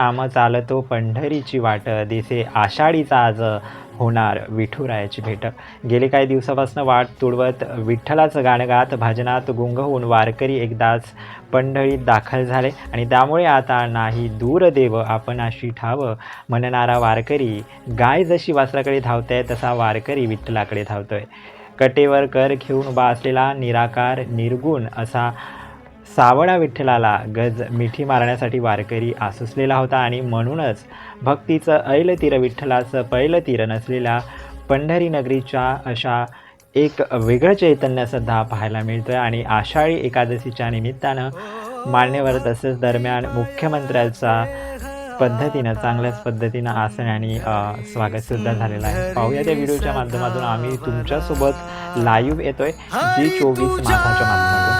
नाम चालतो पंढरीची वाट दिसे आषाढीचा आज होणार विठुरायाची भेट. गेले काही दिवसापासून वाट तुडवत विठ्ठलाचं गाणं गात भजनात गुंग होऊन वारकरी एकदाच पंढरीत दाखल झाले. आणि त्यामुळे आता नाही दूर देव आपण अशी ठावं. म्हणणारा वारकरी गाय जशी वासराकडे धावते तसा वारकरी विठ्ठलाकडे धावतोय. कटेवर कर घेऊन उभा असलेला निराकार निर्गुण असा सावळा विठ्ठलाला गज मिठी मारण्यासाठी वारकरी आसुसलेला होता आणि म्हणूनच भक्तीचं ऐलतीर विठ्ठलाचं पैलतीर नसलेल्या पंढरी नगरीच्या अशा एक वेगळं चैतन्य सध्या पाहायला मिळतोय आणि आषाढी एकादशीच्या निमित्तानं मान्यवर तसेच दरम्यान मुख्यमंत्र्याचा पद्धतीनं चांगल्याच पद्धतीनं आसन आणि स्वागतसुद्धा झालेलं आहे. पाहूया त्या व्हिडिओच्या माध्यमातून आम्ही तुमच्यासोबत लाईव्ह येतोय. जी चोवीस माथाच्या माध्यमातून.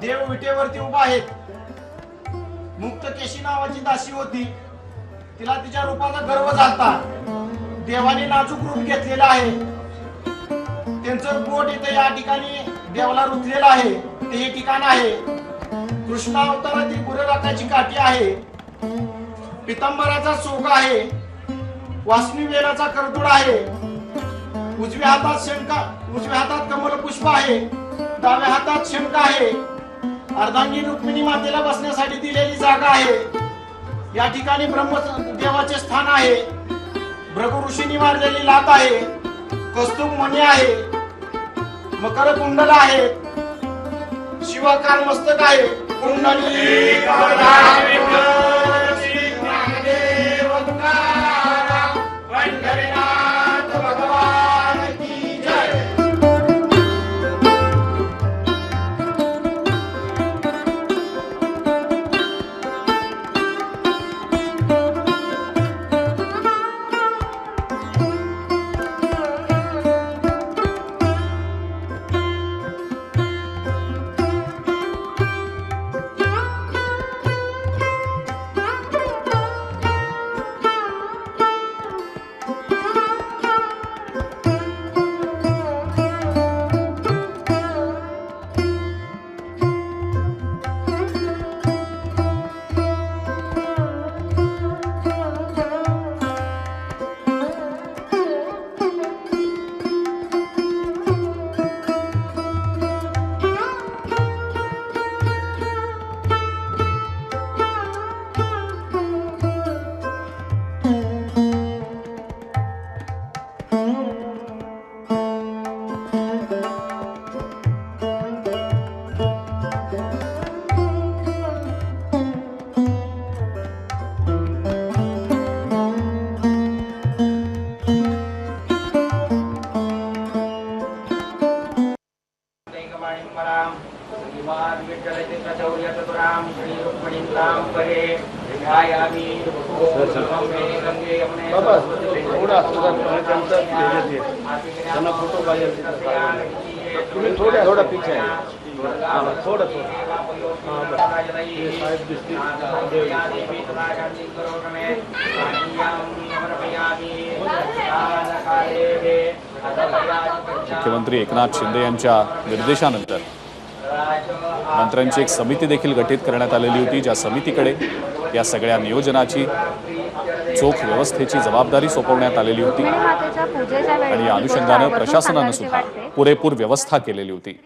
देव विटेवरती उभा आहे. मुक्त केशी नावाची दासी होती. तिला तिच्या रूपाचा गर्व झालता. देवाने नाजूक रूप घेतलेलं आहे. त्यांचं बोट इथं या ठिकाणी देवाला रुजलेलं आहे. हे ठिकाण आहे? कृष्णा अवतारातील गुरुराखाची काठी आहे. पितंबराचा सोग आहे. वासनी वेलाचा करदूड आहे. उजव्या हातात शंका उजव्या हातात कमल पुष्प आहे. डाव्या हातात शेणका आहे. अर्धांगी रुक्मिणी मातेला बसण्यासाठी दिलेली जागा आहे. या ठिकाणी ब्रह्म देवाचे स्थान आहे. भृगु ऋषींनी मारलेली लात आहे. कस्तुभ मणी आहे. मकर कुंडल आहेत. शिवाकार मस्तक आहे. कुंडली त्यांना फोटो पाहिजे तुम्ही थोड्या थोडा आहे थोडं थोडं हां बरं हे साहेब दिसतील मुख्यमंत्री एकनाथ शिंदे यांच्या निर्देशानंतर मंत्र्यांची एक समिती देखील गठीत करण्यात आलेली होती ज्या समितीकडे या सगळ्या नियोजनाची चोख व्यवस्थेची जबाबदारी सोपवण्यात आलेली होती. आणि या अनुषंगानं प्रशासनानं सुद्धा पुरेपूर व्यवस्था केलेली होती.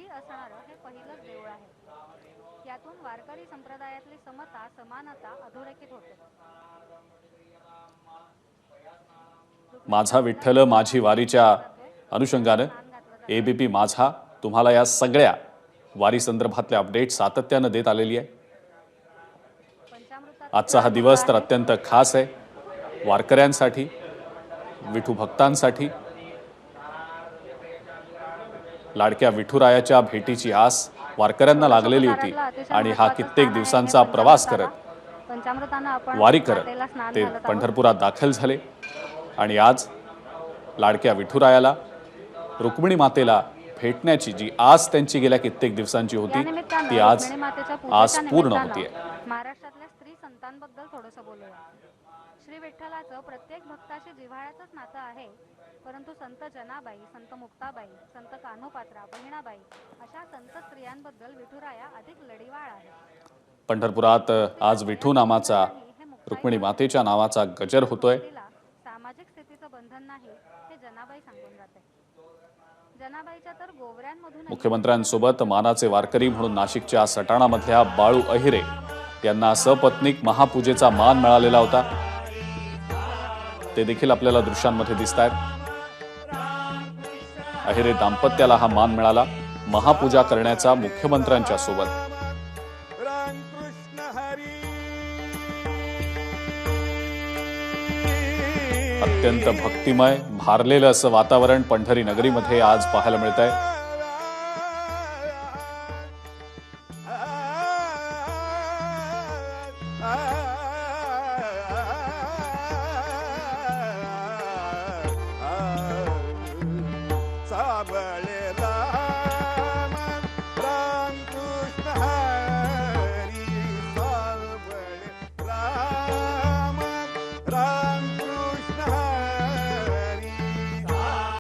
माझा विठ्ठल माझी वारीच्या अनुषंगानं एबीपी माझा तुम्हाला या सगळ्या वारी संदर्भातल्या अपडेट सातत्यानं देत आलेली आहे. आजचा हा दिवस तर अत्यंत खास आहे. वारकऱ्यांसाठी विठू भक्तांसाठी लाडक्या विठुरायाच्या भेटीची आस वारकऱ्यांना लागलेली होती आणि हा कित्येक दिवसांचा प्रवास करत वारी करत ते पंढरपुरात दाखल झाले. आणि आज लाडक्या विठुरायाला रुक्मिणी मातेला भेटण्याची जी आस त्यांची गेल्या कित्येक दिवसांची होती ती आज आज पूर्ण होतीये. महाराष्ट्रातल्या स्त्री संतांबद्दल थोडंसं बोलूया. श्री विठ्ठलाचं प्रत्येक भक्ताशी जिव्हाळ्याचंच नातं आहे परंतु संत जनाबाई संत मुक्ताबाई संत कान्होपात्रा बहिणाबाई अशा संत स्त्रियांबद्दल विठुराया अधिक लढीवाळ आहे. पंढरपुरात आज विठू नामाचा रुक्मिणी मातेच्या नावाचा गजर होतोय. सामाजिक स्थितीचं बंधन नाही हे जनाबाई सांगून जाते. मुख्यमंत्र्यांसोबत मानाचे वारकरी म्हणून नाशिकच्या सटाणामधल्या बाळू अहिरे. यांना सपत्नीक महापूजेचा मान मिळालेला होता. ते देखील आपल्याला दृश्यांमध्ये दिसत आहेत अहिरे दाम्पत्याला हा मान मिळाला. महापूजा करण्याचा मुख्यमंत्र्यांच्या सोबत. अत्यंत भक्तिमय हारलेलं असं वातावरण पंढरी नगरीमध्ये आज पाहायला मिळत आहे.